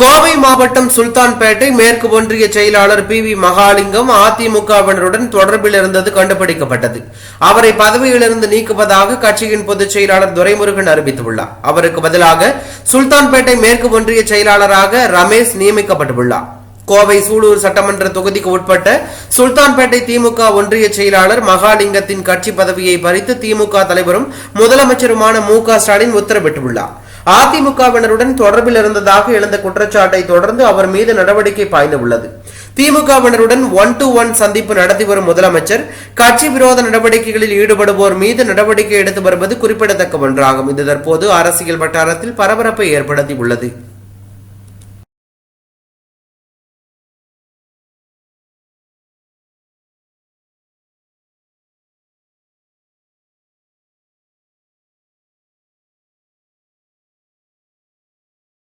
கோவை மாவட்டம் சுல்தான்பேட்டை மேற்கு ஒன்றிய செயலாளர் பி வி மகாலிங்கம் அதிமுகவினருடன் தொடர்பில் இருந்தது கண்டுபிடிக்கப்பட்டது. அவரை பதவியிலிருந்து நீக்குவதாக கட்சியின் பொதுச் செயலாளர் துரைமுருகன் அறிவித்துள்ளார். அவருக்கு பதிலாக சுல்தான்பேட்டை மேற்கு ஒன்றிய செயலாளராக ரமேஷ் நியமிக்கப்பட்டுள்ளார். கோவை சூலூர் சட்டமன்ற தொகுதிக்கு உட்பட்ட சுல்தான்பேட்டை திமுக ஒன்றிய செயலாளர் மகாலிங்கத்தின் கட்சி பதவியை பறித்து திமுக தலைவரும் முதலமைச்சருமான மு க ஸ்டாலின் உத்தரவிட்டுள்ளார். அதிமுகவினருடன் தொடர்பில் இருந்ததாக எழுந்த குற்றச்சாட்டை தொடர்ந்து அவர் மீது நடவடிக்கை பாய்ந்துள்ளது திமுகவினருடன் ஒன் டு ஒன் சந்திப்பு நடத்தி வரும் முதலமைச்சர் கட்சி விரோத நடவடிக்கைகளில் ஈடுபடுவோர் மீது நடவடிக்கை எடுத்து வருவது குறிப்பிடத்தக்க ஒன்றாகும். இது தற்போது அரசியல் வட்டாரத்தில் பரபரப்பை ஏற்படுத்தியுள்ளது